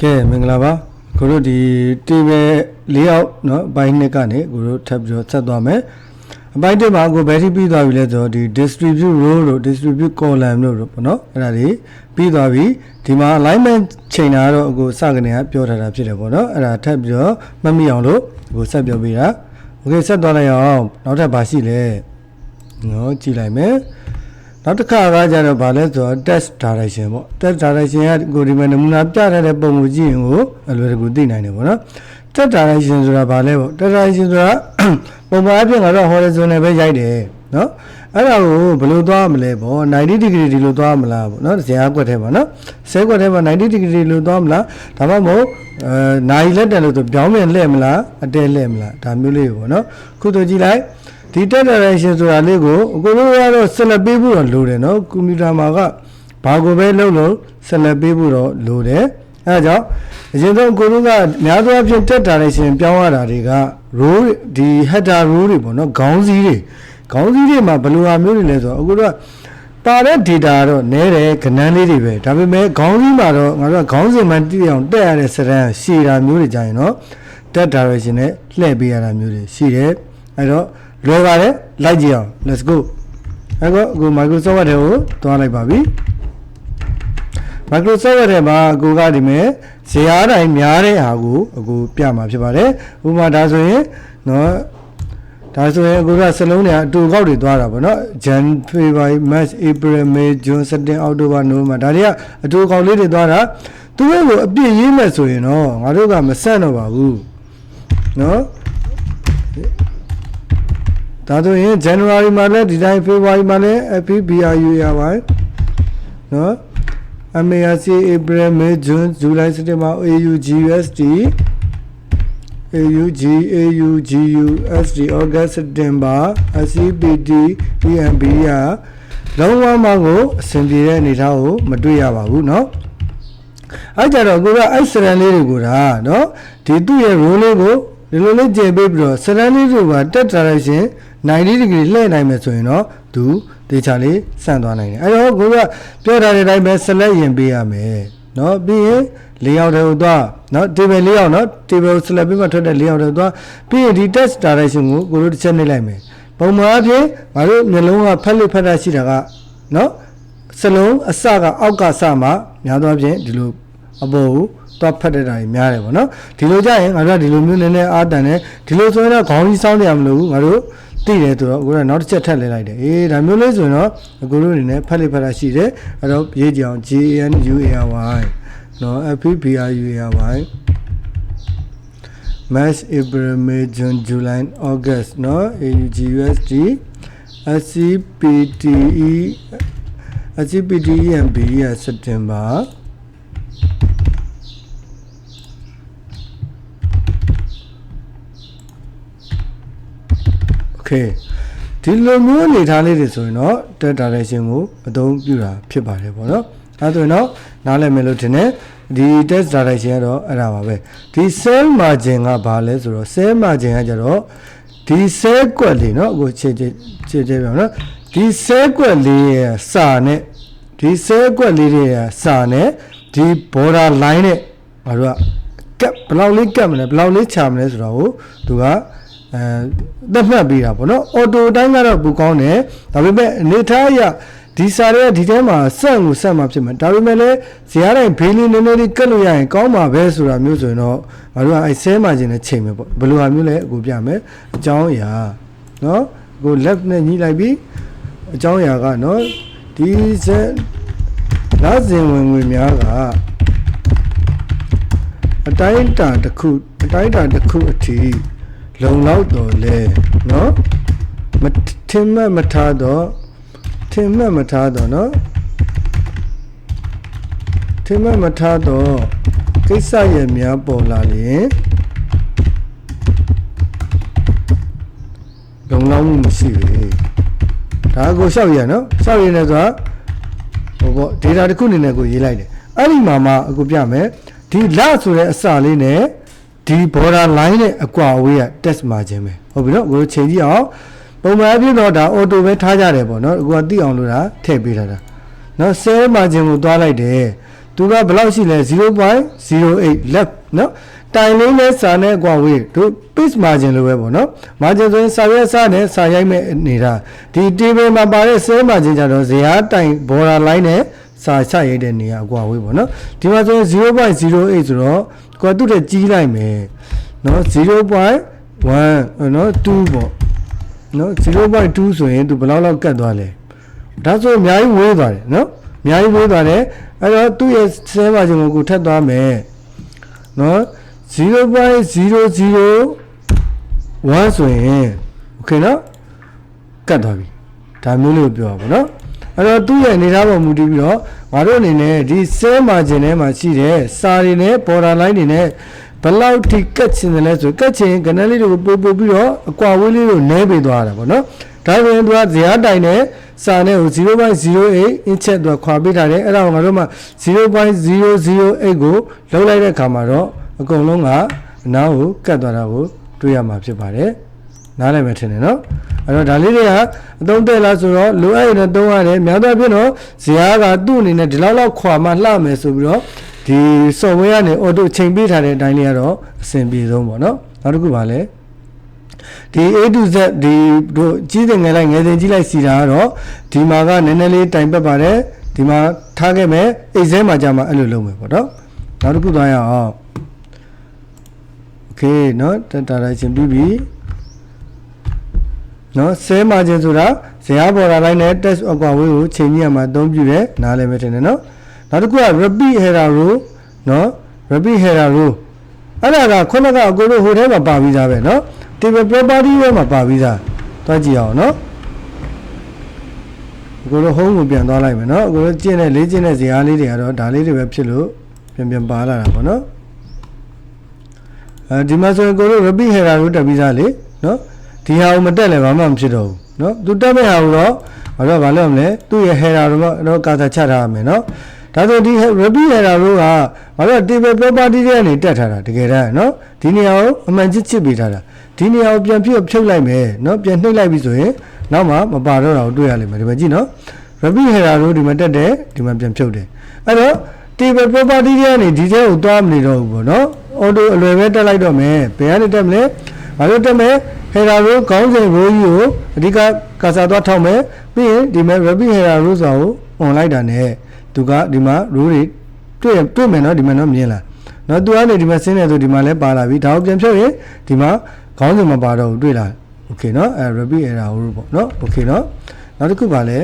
ကဲမင်္ဂလာပါကိုတို့ဒီ table ၄ယောက်เนาะအပိုင်းနှစ်ကနေကိုတို့ထပ်ပြီးတော့ဆက်သွားမယ်အပိုင်းတစ်မှာကိုဘယ်ထိပြီးသွားပြီလဲဆိုတော့ဒီ distribute row တို့ distribute column တို့ပေါ့เนาะအဲ့ဒါတွေပြီးသွားပြီဒီမှာ alignment ချိန်တာကတော့အခုစကနေကပြောထားတာဖြစ်တယ်ပေါ့เนาะအဲ့ဒါထပ်ပြီးတော့မှတ်မိအောင်လို့ကိုဆက်ပြောပေးတာโอเคဆက်သွားလိုက်အောင်နောက်ထပ်ဘာရှိလဲเนาะကြည့်လိုက်မယ် နောက်တစ်ခါကကြတော့ဗာလဲဆိုတော့ test direction ပေါ့ test direction ကကိုဒီမှာနမူနာပြထားတဲ့ပုံကိုကြည့်ရင်ကိုအလွယ်တကူသိနိုင်တယ်ပေါ့နော် test direction ဆိုတာဗာလဲပေါ့ test direction ဆိုတာပုံမှန်အဖြစ်ကတော့ horizontal ပဲရိုက်တယ်နော်အဲ့ဒါကိုဘယ်လိုသွားမလဲပေါ့90 degree ဒီလိုသွားမလားပေါ့နော်ဇာတ်ကွက်ထဲမှာနော်ဆဲကွက်ထဲမှာ90 degree လိုသွားမလားဒါမှမဟုတ်အဲနိုင်လက်တယ်လို့ဆိုပြောင်းပြန်လှည့်မလားအတဲလှည့်မလားဒါမျိုးလေးပေါ့နော်ခုတို့ကြည့်လိုက် ဒီတက် direction ဆိုတာလေးကိုအကိုတို့ကတော့ဆက်လက်ပေးဖို့တော့လိုတယ်နော်ကွန်ပျူတာမှာကဘာကိုပဲလုပ်လို့ဆက်လက်ပေးဖို့တော့လိုတယ်အဲဒါကြောင့်အရင်ဆုံးကိုတို့ကများသောအားဖြင့်တက် direction ပြောင်းရတာတွေက row ဒီ header row တွေပေါ့နော်ခေါင်းစည်းတွေခေါင်းစည်းတွေမှာဘယ်လိုဟာမျိုးတွေလဲဆိုတော့အကိုတို့ကပါတဲ့ data ကတော့နည်းတယ်ကဏ္ဍလေးတွေပဲဒါပေမဲ့ခေါင်းစည်းမှာတော့ငါတို့ကခေါင်းစဉ်မှန်တိအောင်တက်ရတဲ့စရန်ရှည်တာမျိုးတွေကြရင်တော့တက် direction နဲ့လှည့်ပေးရတာမျိုးတွေရှိတယ်အဲတော့ လွယ်ပါတယ်လိုက်ကြည့်အောင် let's go အခုအခု Microsoft တွေကိုတွားလိုက်ပါပြီ Microsoft ထဲမှာကိုကဒီမဲ့ဇာတ်တိုင်းများတဲ့ဟာကိုအခုပြမှာဖြစ်ပါတယ်ဥပမာဒါဆိုရင်နော်ဒါဆိုရင်အခုကစလုံးတွေအတူကောက်တွေသွားတာပေါ့နော် Jan February March April May June September October November ဒါတွေကအတူကောက်လေးတွေသွားတာသူတို့ကိုအပြည့်ရေးမဲ့ဆိုရင်တော့ငါတို့ကမဆက်တော့ပါဘူးနော် ဒါဆိုရင် January မှာလည်းဒီတိုင်း February မှာလည်း FBRU ရပါတယ်နော် MARC April May June July September AUG USD AUG AUG USD August September SCPD EMB ရလုံးဝမှကိုအဆင်ပြေတဲ့အနေအထားကိုမတွေ့ရပါဘူးเนาะအဲ့ကြတော့ကိုကအဲ့စရန်လေးတွေကိုဒါเนาะဒီသူ့ရဲ့ role လေးကိုဒီလိုလေးကျင်ပေးပြီးတော့စရန်လေးတွေကတက် direction 90 degree လှည့်နိုင်မယ်ဆိုရင်တော့သူတေချာလေးဆန့်သွားနိုင်တယ်အဲတော့ကိုကပြောထားတဲ့အတိုင်းပဲ select ရင်ပေးရမယ်နော်ပြီးရင်၄ယောက်တည်းဟိုသွားနော် table ၄ယောက်နော် table ကို select ပြီးမှထွက်တဲ့၄ယောက်တည်းသွားပြီးရင်ဒီ text direction ကိုကိုတို့တစ်ချက်နှိပ်လိုက်မယ်ပုံမှန်အဖြစ်ငါတို့မျိုးလုံးကဖက်လက်ဖက်တာရှိတာကနော်စလုံးအစကအောက်ကစမှများသောအားဖြင့်ဒီလိုအပေါ်ကိုသွားဖက်တဲ့တာကြီးများတယ်ပေါ့နော်ဒီလိုကြရင်ငါတို့ကဒီလိုမျိုးနည်းနည်းအားတန်တယ်ဒီလိုဆိုရင်တော့ခေါင်းကြီးစောင်းနေရမလို့ငါတို့ သိတယ်ဆိုတော့အခုကနောက်တစ်ချက်ထပ်လဲလိုက်တယ်အေးဒါမျိုးလေးဆိုရင်တော့အခုတို့အနေနဲ့ဖတ်လိဖတ်တာရှိတယ်အဲ့တော့ရေးကြအောင် G N U A R Y နော် F P R U A R Y March April May June July August နော် A U G U S D S C P T Okay ဒီလိုမျိုးအနေထားလေးတွေဆိုရင်တော့ tet direction ကိုအသုံးပြုတာဖြစ်ပါတယ်ပေါ့နော်အဲဆိုရင်တော့နားလည်မယ်လို့ထင်တယ်ဒီ test direction ကတော့အဲ့ဒါပါပဲဒီ cell margin ကဘာလဲဆိုတော့ cell margin ကကြတော့ဒီ cell ကွက်လေးเนาะအခုခြေခြေခြေခြေပြောเนาะဒီ cell ကွက်လေးရဲ့စာနဲ့ဒီ cell ကွက်လေးတွေရဲ့စာနဲ့ဒီ border line နဲ့ဘာလို့ကကပ်ဘယ်လောက်လေးကပ်မလဲဘယ်လောက်လေးချမလဲဆိုတော့သူက အဲသက်မှတ်ပေးတာပေါ့နော်အော်တိုတိုင်းကတော့ပူကောင်းတယ်ဒါပေမဲ့အနေထားအရဒီစာရဲဒီထဲမှာစက်ကိုစက်မှာဖြစ်မှာဒါပေမဲ့လည်းဇာတ်တိုင်းဘေးလေးနည်းနည်းလေးကတ်လို့ရရင်ကောင်းမှာပဲဆိုတာမျိုးဆိုရင်တော့ငါတို့ကအဲဆဲမှာခြင်းနဲ့ချိန်မယ်ပေါ့ဘယ်လိုဟာမျိုးလဲအခုပြမယ်အကြောင်းအရာနော်အခု left နဲ့ညှိလိုက်ပြီးအကြောင်းအရာကနော်ဒီစက်လာစဉ်ဝင်ငွေများကအတိုင်းအတာတစ်ခုအတိုင်းအတာတစ်ခုအထိ လုံလောက်တော်လဲနော်မထင်မှတ်မထားတော့ထင်မှတ်မထားတော့နော်ထင်မှတ်မထားတော့ကိစ္စရဲ့များပေါ်လာရင်လုံလောက်မှုမရှိဘူးဒါကိုရှောက်ရနော်ရှောက်ရနေဆိုဟိုပေါ့ data တစ်ခုအနေနဲ့ကိုရေးလိုက်တယ်အဲ့ဒီမှာမှအခုပြမယ်ဒီလဆိုတဲ့အစလေးနဲ့ ဒီ border line နဲ့အကွာအဝေးက test margin ပဲဟုတ်ပြီနော်ကိုချိန်ကြည့်အောင်ပုံမှန်အဖြစ်တော့ဒါ auto ပဲထားကြတယ်ပေါ့နော်အခုကသိအောင်လို့ဒါထည့်ပေးထားတာနော် cell margin ကိုသွားလိုက်တယ်သူကဘယ်လောက်ရှိလဲ0.08 left နော်တိုင်လေးနဲ့စာနဲ့ကွာဝေးတို့ pitch margin လို့ပဲပေါ့နော် margin ဆိုရင်စာရွက်စာနဲ့စာရိုက်မဲ့နေတာဒီ table မှာပါတဲ့ cell margin ကြတော့ဇယားတိုင် border line နဲ့ စာချရိုက်တဲ့နေရာအကွာဝေးပေါ့နော်ဒီမှာဆိုရင်0.08ဆိုတော့ကိုယ်သူ့တဲ့ကြီးလိုက်မယ်နော်0.1နော်2ပေါ့နော်0.2ဆိုရင်သူဘယ်လောက်လောက်ကတ်သွားလဲဒါဆိုအများကြီးဝေးသွားတယ်နော်အများကြီးဝေးသွားတယ်အဲ့တော့သူ့ရဲ့ cell margin ကိုကိုထပ်သွားမယ်နော်0.001ဆိုရင်โอเคနော်ကတ်သွားပြီဒါမျိုးလေးကိုပြောပါဗောနော်အဲ့တော့သူ့ရဲ့အနေထားပေါ်မူတည်ပြီးတော့ ငါတို့အနေနဲ့ဒီ cell margin ထဲမှာရှိတဲ့စာတွေနဲ့ border line တွေနဲ့ဘယ်လောက်ထိကတ်ချင်တယ်လဲဆိုကတ်ချင်ကဏ္ဍလေးတွေကိုပို့ပို့ပြီးတော့အကွာဝေးလေးကိုနည်းပေးသွားတာဗောနော်ဒါဆိုရင်သူကဇယားတိုင်နဲ့စာနဲ့ကို0.08 inch သူကခွာပေးထားတယ်အဲ့ဒါကိုငါတို့မှ0.008ကိုလုံးလိုက်တဲ့အခါမှာတော့အကုန်လုံးကအနားကိုကတ်သွားတာကိုတွေ့ရမှာဖြစ်ပါတယ်နားလည်မယ်ထင်တယ်နော် အဲ့တော့ဒါလေးတွေကအသုံးတဲ့လားဆိုတော့လိုအပ်ရင်တော့သုံးရတယ်များသောအားဖြင့်တော့ဇယားကသူ့အနေနဲ့ဒီလောက်လောက်ခွာမှလှမယ်ဆိုပြီးတော့ဒီ software ကနေ auto ချိန်ပေးထားတဲ့အတိုင်းလေးကတော့အဆင်ပြေဆုံးပေါ့နော်နောက်တစ်ခုပါလဲဒီ A to Z ဒီတို့ကြီးတဲ့ငယ်လိုက်ငယ်တဲ့ကြီးလိုက်စီတာကတော့ဒီမှာကနည်းနည်းလေးတိုင်ပတ်ပါတယ်ဒီမှာထားခဲ့မယ် exam မှာကြာမှာအဲ့လိုလုပ်မယ်ပေါ့နော်နောက်တစ်ခုသွားရအောင် โอเคเนาะတာတာချင်းပြီးပြီ နော်ဆဲမာဂျင်ဆိုတာဇယားပေါ်လာလိုက်နဲ့ text အကွာဝေးကိုချိန်ညှိရမှာအသုံးပြုတယ်နားလည်မယ်ထင်တယ်နော်နောက်တစ်ခုက repeat header row နော် repeat header row အဲ့ဒါကခုနကအကိုတို့ဟိုထဲမှာပါပြီးသားပဲနော် table property ထဲမှာပါပြီးသားတွားကြည့်အောင်နော်အကိုတို့ home ကိုပြန်သွားလိုက်မယ်နော်အကိုတို့ကျင့်တဲ့လေးကျင့်တဲ့ဇယားလေးတွေကတော့ဒါလေးတွေပဲဖြစ်လို့ပြန်ပြန်ပါလာတာပေါ့နော်အဲဒီမှာဆိုရင်ကိုတို့ repeat header row တက်ပြီးသားလေနော် ဒီဟာကိုမတက်လည်းဘာမှမဖြစ်တော့ဘူးနော်သူတက်မဲ့ဟာကိုတော့ဘာလို့ဘာလို့မလဲသူ့ရဲ့ header တော့တော့ကာသာချထားရမယ်နော်ဒါဆိုဒီ repeat header တို့ကဘာလို့ table property တွေကနေတက်ထားတာတကယ်တမ်းနော်ဒီနေရာကိုအမှန်ချစ်ချစ်ပေးထားတာဒီနေရာကိုပြန်ဖြုတ်ဖြုတ်လိုက်မယ်နော်ပြန်နှိပ်လိုက်ပြီဆိုရင်နောက်မှမပါတော့တာကိုတွေ့ရလိမ့်မယ်ဒီမှာကြည့်နော် repeat header တို့ဒီမှာတက်တယ်ဒီမှာပြန်ဖြုတ်တယ်အဲ့တော့ table property တွေကနေဒီထဲကိုသွားမနေတော့ဘူးပေါ့နော် auto အလွယ်ပဲတက်လိုက်တော့မယ်ဘယ်ကနေတက်မလဲဘာလို့တက်မလဲ header row ခေါင်းစဉ် row ကြီးကိုအဓိကကာစာသွားထောက်မယ်ပြီးရင်ဒီမှာ repeat header row ဆိုတာကို on လိုက်တာ ਨੇ သူကဒီမှာ row တွေတွေ့တွေ့မယ်နော်ဒီမှာနော်မြင်လားနော်သူကနေဒီမှာဆင်းနေဆိုဒီမှာလည်းပါလာပြီဒါကိုပြန်ဖြုတ်ရင်ဒီမှာခေါင်းစဉ်မပါတော့ဘူးတွေ့လား okay နော်အဲ repeat error row ပေါ့နော် okay နော်နောက်တစ်ခုပါလဲ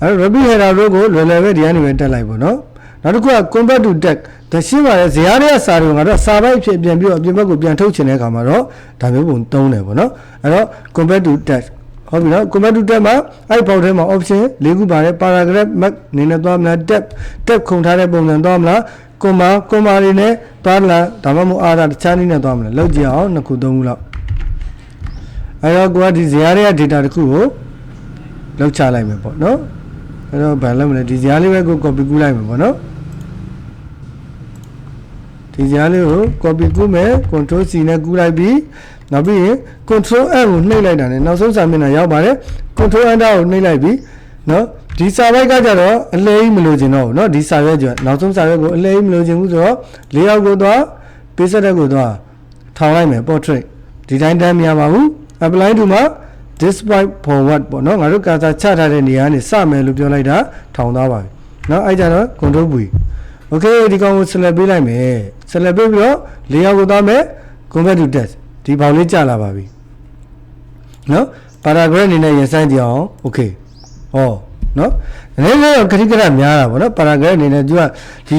အဲ repeat error row ကိုလွယ်လွယ်ပဲဒီကနေပဲတက်လိုက်ပေါ့နော်နောက်တစ်ခုက convert to text ဒါရှင်းပါတယ်ဇယားတွေကစာတွေကိုငါတို့စာပိုက်ဖြစ်ပြန်ပြီးတော့အပြင်ဘက်ကိုပြန်ထုတ်ချင်တဲ့အခါမှာတော့ဒါမျိုးပုံသုံးတယ်ပေါ့နော်အဲ့တော့ convert to text ဟုတ်ပြီနော် convert to text မှာအဲ့ဒီပေါက်ထဲမှာ option ၄ခုပါတယ် paragraph mark နေနဲ့သွားမလား tab tab ခုန်ထားတဲ့ပုံစံသွားမလား comma comma တွေနဲ့သွားမလားဒါမှမဟုတ်အားတာတခြားနည်းနဲ့သွားမလားလောက်ကြည့်အောင်နှစ်ခုသုံးခုလောက်အဲ့တော့ကိုကဒီဇယားတွေက data တစ်ခုကိုလောက်ချလိုက်မယ်ပေါ့နော်အဲ့တော့ဘာလုပ်မလဲဒီဇာတ်လေးပဲကို copy ကူးလိုက်မယ်ပေါ့နော် ဒီဇာတ်လေးကို copy ကူးမယ် control C နဲ့ကူးလိုက်ပြီးနောက်ပြီးရင် control N ကိုနှိပ်လိုက်တာနဲ့နောက်ဆုံးစာမျက်နှာရောက်ပါတယ် control enter ကိုနှိပ်လိုက်ပြီးနော်ဒီစာပိုက်ကကြတော့အလဲကြီးမလို့ခြင်းတော့ဘူးเนาะဒီစာရွက်ကျနောက်ဆုံးစာရွက်ကိုအလဲကြီးမလို့ခြင်းဘူးဆိုတော့လေးယောက်ကိုသွားပေးဆက်တဲ့ကိုသွားထောင်လိုက်မယ် portrait ဒီတိုင်းတန်းမရပါဘူး apply to မှာ despite forward ပေါ့နော်ငါတို့ကာစာချထားတဲ့နေရာကနေစမယ်လို့ပြောလိုက်တာထောင်သားပါပြီเนาะအဲ့ကြတော့ control V okay ဒီကောင်ကို select ပေးလိုက်မယ် ဆက်လက်ပြီးတော့လေယောက်ကိုသွားမယ် convert to test ဒီဘောင်လေးကြာလာပါပြီနော် paragraph အနေနဲ့ရင်ဆိုင်ကြအောင် okay ဟောနော်နည်းနည်းတော့ခရီးကရများတာပေါ့နော် paragraph အနေနဲ့သူကဒီ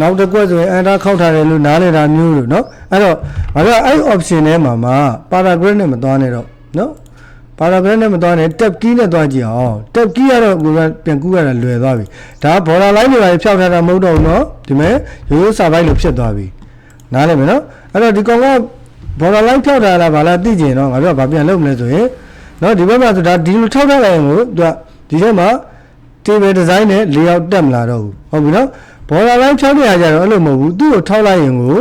နောက်တစ်ကွက်ဆိုရင်အန်တာခောက်ထားတယ်လို့နားလည်တာမျိုးလို့နော်အဲ့တော့ဘာလို့အဲ့ option ထဲမှာမှာ paragraph နဲ့မသွားနဲ့တော့နော် เนาะ paragraph နဲ့မသွားနဲ့ tab key နဲ့သွားကြည့်အောင် tab key ကတော့ကိုယ်ကပြန်ကူးရတာလွယ်သွားပြီဒါ border line တွေပါဖြောက်ထားတာမဟုတ်တော့ဘူးเนาะဒီမဲ့ရိုးရိုးစာပိုင်းလို့ဖြစ်သွားပြီနားလည်မယ်เนาะအဲ့တော့ဒီကောင်က border line ဖြောက်ထားတာဗာလားသိကျင်တော့ငါတို့ကဗာပြန်လုပ်မလဲဆိုရင်เนาะဒီဘက်မှာဆိုဒါဒီလိုထောက်ထားလိုက်ရင်ကိုသူကဒီထဲမှာ table design နဲ့ layout တက်မလာတော့ဘူးဟုတ်ပြီเนาะ border line ဖြောက်နေရကြတော့အဲ့လိုမဟုတ်ဘူးသူ့ကိုထောက်လိုက်ရင်ကို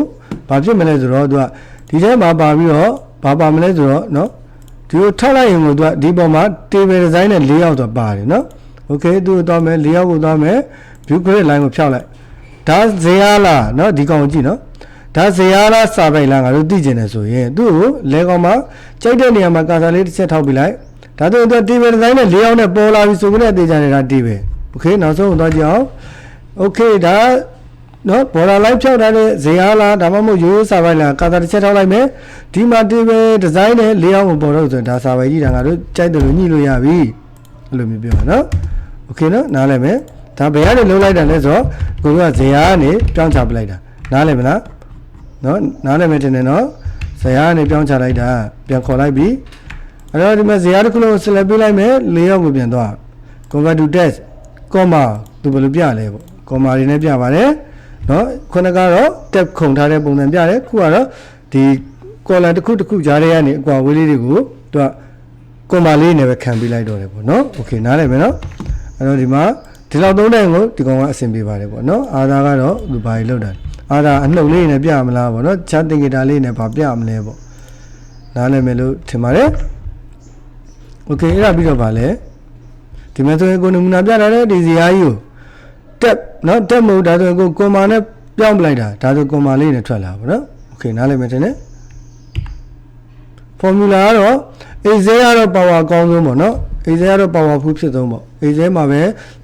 ဘာဖြစ်မလဲဆိုတော့သူကဒီထဲမှာပါပြီးတော့ဘာပါမလဲဆိုတော့เนาะ ဒီကိုထပ်လိုက်ရင်ကိုသူကဒီပေါ်မှာ table design နဲ့ layout ဆိုတာပါတယ်နော် okay သူ့ကိုသွားမယ် layout ကိုသွားမယ် view grid line ကိုဖြောက်လိုက်ဒါဇေယလားနော်ဒီကောင်ကိုကြည့်နော်ဒါဇေယလားစာပိုက်လားငါတို့သိကျင်တယ်ဆိုရင်သူ့ကိုလဲကောင်မှာကြိုက်တဲ့နေရာမှာကာဆာလေးတစ်ချက်ထောက်ပြလိုက်ဒါဆိုသူ table design နဲ့ layout နဲ့ပေါ်လာပြီဆိုကြတဲ့အသေးချာနေတာ table okay နောက်ဆုံးသွားကြည့်အောင် okay ဒါ နော်ဘော်လာလိုက်ဖြောက်ထားတဲ့ဇေယလားဒါမှမဟုတ်ရိုးရိုးစာပိုက်လားကာစာတစ်ချက်ထောက်လိုက်မယ်ဒီမှာ TV design နဲ့လေးအောင်ကိုပေါ်တော့ဆိုရင်ဒါစာပိုက်ကြီးဒါငါတို့ကြိုက်တယ်လို့ညှိလို့ရပြီအဲ့လိုမျိုးပြောမှာနော် okay နော်နားလည်မယ်ဒါဘယ်ကနေလုံးလိုက်တာလဲဆိုတော့ကိုတို့ကဇေယကနေပြောင်းချပလိုက်တာနားလည်မလားနော်နားလည်မယ်တင်တယ်နော်ဇေယကနေပြောင်းချလိုက်တာပြန်ခေါ်လိုက်ပြီအဲ့တော့ဒီမှာဇေယတစ်ခုလုံးဆက်လက်ပေးလိုက်မယ်၄ရောက်ကိုပြန်သွား convert to text comma သူဘယ်လိုပြလဲပေါ့ comma တွေနဲ့ပြပါတယ် နော်ခုနကတော့ tab ခုန်ထားတဲ့ပုံစံပြတယ်ခုကတော့ဒီ column တစ်ခုတစ်ခုကြားထဲကနေအကွာဝေးလေးတွေကိုသူက comma လေးနဲ့ပဲခံပေးလိုက်တော့တယ်ပေါ့နော် okay နားလည်မယ်နော်အဲ့တော့ဒီမှာဒီလောက်သုံးတဲ့ကိုဒီကောင်ကအဆင်ပြေပါတယ်ပေါ့နော်အာသာကတော့သူဘာကြီးလောက်တာအာသာအနှုတ်လေးနဲ့ပြမလားပေါ့နော်ချာတင်ဂီတာလေးနဲ့ဘာပြမလဲပေါ့နားလည်မယ်လို့ထင်ပါတယ် okay အဲ့ဒါပြီးတော့ဗာလဲဒီမှာဆိုရင်ကိုနမူနာပြထားတဲ့ဒီဇီယာကြီးကို တက်နော်တက်မဟုတ်ဒါဆိုရင်ကိုကွန်မာနဲ့ပြောင်းပလိုက်တာဒါဆိုကွန်မာလေးနဲ့ထွက်လာပါနော် okay နားလည်မယ်တင်တယ် formula ကတော့ AZ ကတော့ power အကောင်းဆုံးပေါ့နော် AZ ကတော့ powerful ဖြစ်ဆုံးပေါ့ AZ မှာပဲ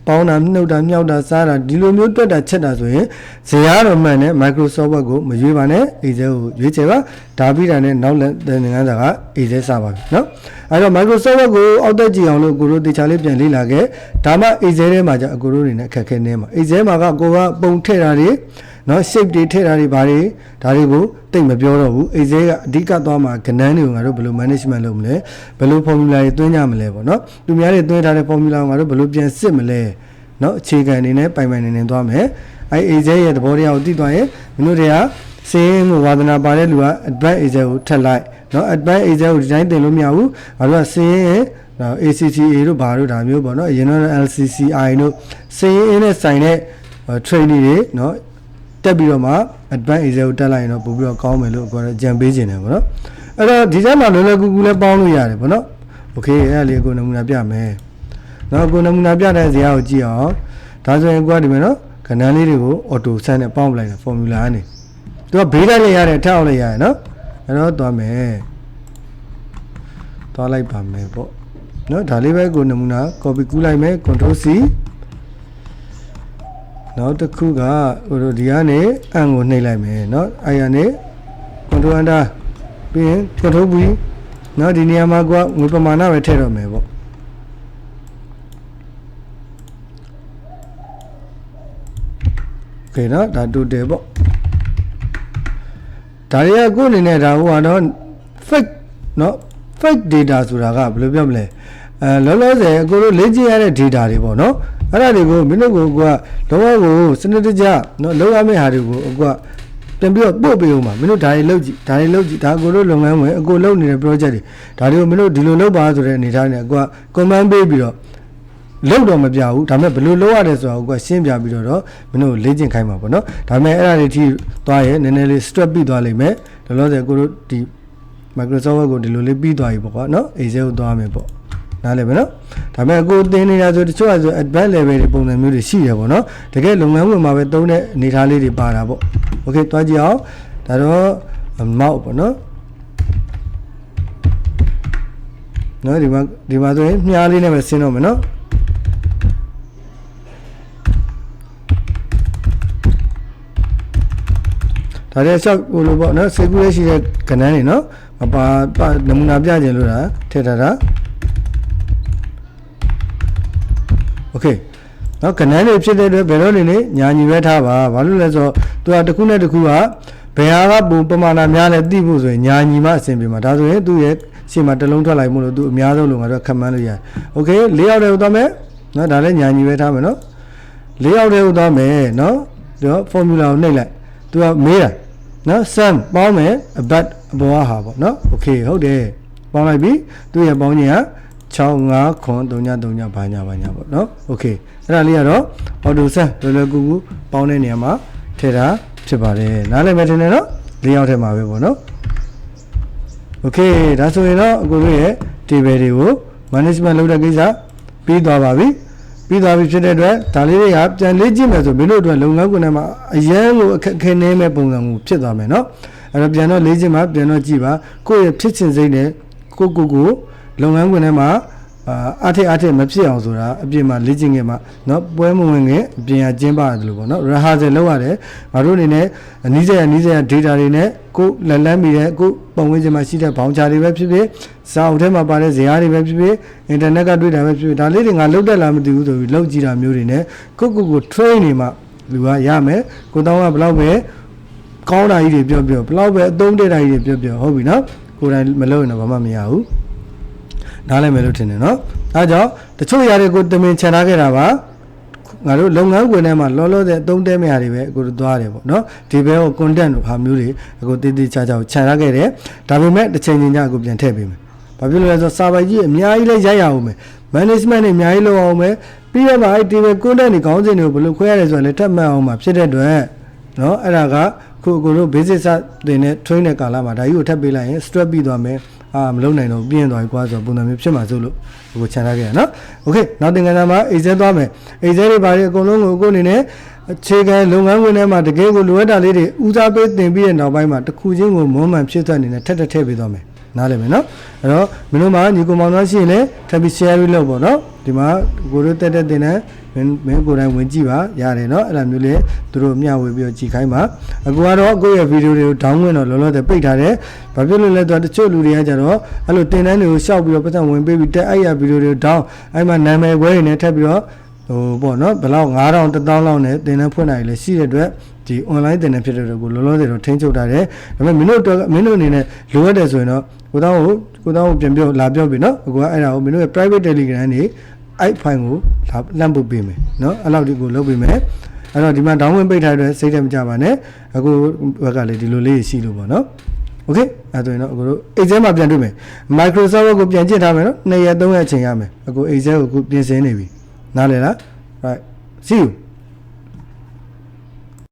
ပေါင်းတာနှုတ်တာမြောက်တာစားတာဒီလိုမျိုးတွက်တာချက်တာဆိုရင်ဇေယျတော့မှန်တယ် Microsoft Word ကိုမရွေးပါနဲ့ AZ ကိုရွေးချယ်ပါဒါပြီးတာနဲ့နောက်လက်သင်ငန်းစာက AZ စပါပြီနော်အဲတော့ Microsoft Word ကိုအောက်တက်ကြည့်အောင်လို့ကိုတို့တေချာလေးပြန်လေ့လာခဲ့ဒါမှ AZ ထဲမှာじゃအကိုတို့တွေနဲ့အခက်ခဲနေမှာ AZ မှာကကိုကပုံထည့်တာတွေ နော် shape တွေထည့်တာတွေဘာတွေဒါတွေကိုတိတ်မပြောတော့ဘူး AZ ကအဓိကသွားမှာကဏ္ဍတွေကိုငါတို့ဘယ်လို management လုပ်မလဲဘယ်လို formula တွေသွင်းကြမလဲပေါ့နော်သူများတွေသွင်းထားတဲ့ formula ကိုငါတို့ဘယ်လိုပြန်စစ်မလဲနော်အခြေခံအနေနဲ့ပိုင်ပိုင်နေနေသွားမယ်အဲ AZ ရဲ့သဘောတရားကိုသိသွားရင်မင်းတို့တွေကစေးမှုဝါသနာပါတဲ့လူက advanced AZ ကိုထက်လိုက်နော် advanced AZ ကိုဒီတိုင်းသင်လို့မရဘူးငါတို့ကစေးရဲ့နော် ACCA တို့ဘာတို့ဒါမျိုးပေါ့နော်အရင်တော့ LCCI တို့စေးရင်နဲ့ဆိုင်တဲ့ training တွေနော် တက်ပြီးတော့မှ advanced exam ကိုတက်လိုက်ရင်တော့ပို့ပြီးတော့ကောင်းမယ်လို့ကိုယ်ကကြံပေးခြင်းတယ်ပေါ့နော်အဲ့တော့ဒီထဲမှာလွယ်လွယ်ကူကူလည်းပေါင်းလို့ရတယ်ပေါ့နော်โอเคအဲ့ဒါလေးကိုနမူနာပြမယ်နော်ကိုနမူနာပြတဲ့ဇာတ်ကိုကြည့်အောင်ဒါဆိုရင်ကိုကဒီမယ်နော်ခဏလေးတွေကို auto send နဲ့ပေါင်းပလိုက်တာ formula ကနေသူကဘေးတက်လည်းရတယ်ထပ်အောင်လည်းရတယ်နော်အဲ့တော့သွားမယ်သွားလိုက်ပါမယ်ပေါ့နော်ဒါလေးပဲကိုနမူနာ copy ကူးလိုက်မယ် control C နောက်တစ်ခုကဟိုတို့ဒီကနေအန်ကိုနှိပ်လိုက်မယ်เนาะအဲ့ရနေ control enter ပြီးရင် control V เนาะဒီနေရာမှာကငွေပမာဏပဲထည့်တော့မယ်ပေါ့โอเคเนาะဒါ total ပေါ့ဒါတွေကကိုယ်အနေနဲ့ဒါဟိုကတော့ fake เนาะ fake data ဆိုတာကဘယ်လိုပြောမလဲအဲလောလောဆယ်အကိုတို့လေ့ကျင့်ရတဲ့ data တွေပေါ့နော် အဲ့ဒါတွေကိုမင်းတို့ကကလောကကိုစနစ်တကျနော်လောက်ရမယ့်ဟာတွေကိုအကွာပြန်ပြီးတော့ပို့ပေးအောင်ပါမင်းတို့ဒါတွေလုပ်ကြည့်ဒါတွေလုပ်ကြည့်ဒါအကိုတို့လုပ်ငန်းဝင်အကိုလုပ်နေတဲ့ project တွေဒါတွေကိုမင်းတို့ဒီလိုလုပ်ပါဆိုတဲ့အနေထားနဲ့အကွာ command ပေးပြီးတော့လောက်တော့မပြဘူးဒါပေမဲ့ဘယ်လိုလုပ်ရတယ်ဆိုတာကိုကရှင်းပြပြီးတော့မင်းတို့လေ့ကျင့်ခိုင်းမှာပေါ့နော်ဒါပေမဲ့အဲ့ဒါတွေထိသွားရဲနည်းနည်းလေး strap ပြီးသွားလိမ့်မယ်လောလောဆယ်ကိုတို့ဒီ Microsoft Word ကိုဒီလိုလေးပြီးသွားပြီပေါ့ကွာနော် Excel ကိုသွားမယ်ပေါ့ နားလည်မယ်နော်ဒါပေမဲ့အခုသင်နေတာဆိုတချို့ကဆို advanced level တွေပုံစံမျိုးတွေရှိတယ်ပေါ့နော်တကယ်လုပ်ငန်းဝင်မှာပဲသုံးတဲ့အနေထားလေးတွေပါတာပေါ့ okay သွားကြည့်အောင်ဒါတော့ mouse ပေါ့နော်နော်ဒီမှာဒီမှာဆိုရင်မြားလေးနဲ့ပဲဆင်းတော့မယ်နော်ဒါလည်းချက်ဟိုလိုပေါ့နော်စေကူရရှိတဲ့ကဏ္ဍတွေနော်မပါပါနမူနာပြခြင်းလို့တာထည့်ထားတာ โอเคနော်ကဏ္ဍတွေဖြစ်တဲ့အတွက်ဘယ်လိုနေနေညာညီပဲထားပါဘာလို့လဲဆိုတော့သူကတစ်ခုနဲ့တစ်ခုကဘယ်ဟာကပုံပမာဏများလဲသိဖို့ဆိုရင်ညာညီမှအဆင်ပြေမှာဒါဆိုရင်သူ့ရဲ့ရှေ့မှာတစ်လုံးထွက်လိုက်မို့လို့သူအများဆုံးလို့ငါတို့ခက်မှန်းလို့ရတယ်โอเคလေးယောက်တည်းကိုသွားမယ်နော်ဒါလည်းညာညီပဲထားမယ်နော်လေးယောက်တည်းကိုသွားမယ်နော်ဒီတော့ formula ကိုနှိပ်လိုက်သူကမေးတာနော် sum ပေါင်းမယ် about အပေါ်ဟာပေါ့နော်โอเคဟုတ်တယ်ပေါင်းလိုက်ပြီသူ့ရဲ့ပေါင်းခြင်းက 65ခွန်333ဘာညာဘာညာပေါ့နော်โอเคအဲ့ဒါလေးကတော့ auto sum လွယ်လွယ်ကူကူပေါင်းတဲ့နေရာမှာထည့်တာဖြစ်ပါတယ်နားလည်မယ်ထင်တယ်နော်၄ယောက်ထဲမှာပဲပေါ့နော်โอเคဒါဆိုရင်တော့အကိုတို့ရဲ့ table တွေကို management လုပ်တဲ့ကိစ္စပြီးသွားပါပြီ ပြီးသွားပြီဖြစ်တဲ့အတွက်ဒါလေးတွေကပြန်လေ့ကျင့်မယ်ဆိုမင်းတို့အတွက်လုပ်ငန်းခွင်ထဲမှာအရန်ကိုအခက်အခဲနေမဲ့ပုံစံကိုဖြစ်သွားမယ်နော်အဲ့တော့ပြန်တော့လေ့ကျင့်ပါပြန်တော့ကြည့်ပါကိုယ့်ရဲ့ဖြစ်ချင်စိတ်နဲ့ကိုကိုကို လုပ်ငန်းခွင်ထဲမှာအာအထက်အထက်မဖြစ်အောင်ဆိုတာအပြင်မှာလေ့ကျင့်ခဲ့မှာเนาะပွဲမဝင်ခင်အပြင်ကကျင်းပါတယ်လို့ပေါ့เนาะ rehearsal လုပ်ရတယ်ငါတို့အနေနဲ့အနည်းဆက်အနည်းဆက် data တွေနဲ့ကိုလက်လန်းမိတဲ့ကိုပုံဝင်ချင်မှာရှိတဲ့ဘောင်ချာတွေပဲဖြစ်ဖြစ်စာအုပ်ထဲမှာပါတဲ့ဇာတ်တွေပဲဖြစ်ဖြစ် internet ကတွေ့တာပဲဖြစ်ဖြစ်ဒါလေးတွေငါလုတ်တက်လာမသိဘူးဆိုပြီးလောက်ကြည့်တာမျိုးတွေနဲ့ကိုကိုကို train နေမှလူကရမယ်ကိုတောင်းကဘယ်လောက်ပဲကောင်းတာကြီးတွေပြောပြောဘယ်လောက်ပဲအသုံးတဲ့တာကြီးတွေပြောပြောဟုတ်ပြီနော်ကိုယ်တိုင်မလုပ်ရင်တော့ဘာမှမရဘူး နားလည်မယ်လို့ထင်တယ်နော်အဲဒါကြောင့်တချို့ຢာတွေကိုတမင်ချန်ထားခဲ့တာပါငါတို့လုပ်ငန်းခွင်ထဲမှာလောလောဆယ်အသုံးတဲမရတွေပဲအခုတို့သွားတယ်ပေါ့နော်ဒီဘဲကို content တို့ဟာမျိုးတွေအခုတည်တည်ချာချာကိုခြံထားခဲ့တယ်ဒါပေမဲ့တစ်ချိန်ချင်းညအခုပြန်ထည့်ပေးမယ်ဘာဖြစ်လို့လဲဆိုတော့စာပိုက်ကြီးအများကြီးလဲရိုက်ရအောင်မယ် management တွေအများကြီးလုပ်အောင်မယ်ပြီးရမှာအဲ့ဒီဘဲ content တွေခေါင်းစဉ်တွေကိုဘယ်လိုခွဲရတယ်ဆိုတော့လည်းထပ်မှတ်အောင်မှာဖြစ်တဲ့အတွက်နော်အဲ့ဒါကခုအခုတို့ basic စတင်တဲ့ train တဲ့ကာလမှာဒါကြီးကိုထပ်ပေးလိုက်ရင် stress ပြီးသွားမယ် အာမလုံနိုင်တော့ဘူးပြင်းသွားပြီကွာဆိုတော့ပုံစံမျိုးဖြစ်မှာစို့လို့အခုခြံထားခဲ့ရနော်โอเคနောက်တင်ကန်းသားမှာအိတ်ဆဲသွားမယ်အိတ်ဆဲတွေပါလေအကုန်လုံးကိုအခုအနေနဲ့အခြေခံလုပ်ငန်းခွင်ထဲမှာတကယ်ကိုလိုအပ်တာလေးတွေဦးစားပေးတင်ပြီးတဲ့နောက်ပိုင်းမှာတစ်ခုချင်းကိုမွမ်းမံဖြစ်သက်အနေနဲ့ထက်ထက်ထည့်ပေးသွားမယ်နားလည်မယ်နော်အဲ့တော့မင်းတို့မှာညီကိုမောင်နှမရှိရင်လည်းထပ်ပြီး share လုပ်ပေါ့နော်ဒီမှာကိုတို့တက်တက်တင်တဲ့ မင်းမင်းကိုယ်တိုင်ဝင်ကြည့်ပါရတယ်နော်အဲ့လိုမျိုးလေသူတို့မျှဝေပြီးတော့ကြည့်ခိုင်းပါအခုကတော့ကိုယ့်ရဲ့ဗီဒီယိုတွေကို down ဝင်တော့လောလောဆယ်ပိတ်ထားတယ်ဘာဖြစ်လို့လဲဆိုတော့တချို့လူတွေကကြတော့အဲ့လိုတင်တန်းတွေကိုရှောက်ပြီးတော့ပတ်စံဝင်ပေးပြီးတက်အဲ့ရဗီဒီယိုတွေကို down အဲ့မှာနာမည်ခွဲတွေနဲ့ထပ်ပြီးတော့ဟိုပေါ့နော်ဘယ်လောက်9000 1000လောက်နဲ့တင်တန်းဖွင့်နိုင်လေရှိတဲ့အတွက်ဒီ online တင်တန်းဖြစ်တဲ့အတွက်ကိုလောလောဆယ်တော့ထိန်းချုပ်ထားတယ်ဒါပေမဲ့မင်းတို့တော့မင်းတို့အနေနဲ့လိုအပ်တယ်ဆိုရင်တော့ကိုတောင်းကိုကိုတောင်းကိုပြန်ပြောလာပြောပြီနော်အခုကအဲ့ဒါကိုမင်းတို့ရဲ့ private telegram တွေ အဲ့ file ကိုလာလန့်ပုတ်ပေးမယ်နော်အဲ့လောက်ဒီကိုလုပ်ပေးမယ်အဲ့တော့ဒီမှာ download ပိတ်ထားတဲ့အတွက်စိတ်ထဲမကြပါနဲ့အခုဘက်ကလေဒီလိုလေးရှိလို့ပေါ့နော် โอเคအဲ့ဒါဆိုရင်တော့အခုတို့ Excel မှာပြန်တွေ့မယ် Microsoft ကိုပြန်ကြည့်ထားမယ်နော်2ရက်3ရက်အချိန်ရမယ်အခု Excel ကိုအခုပြင်ဆင်နေပြီနားလည်လား right see you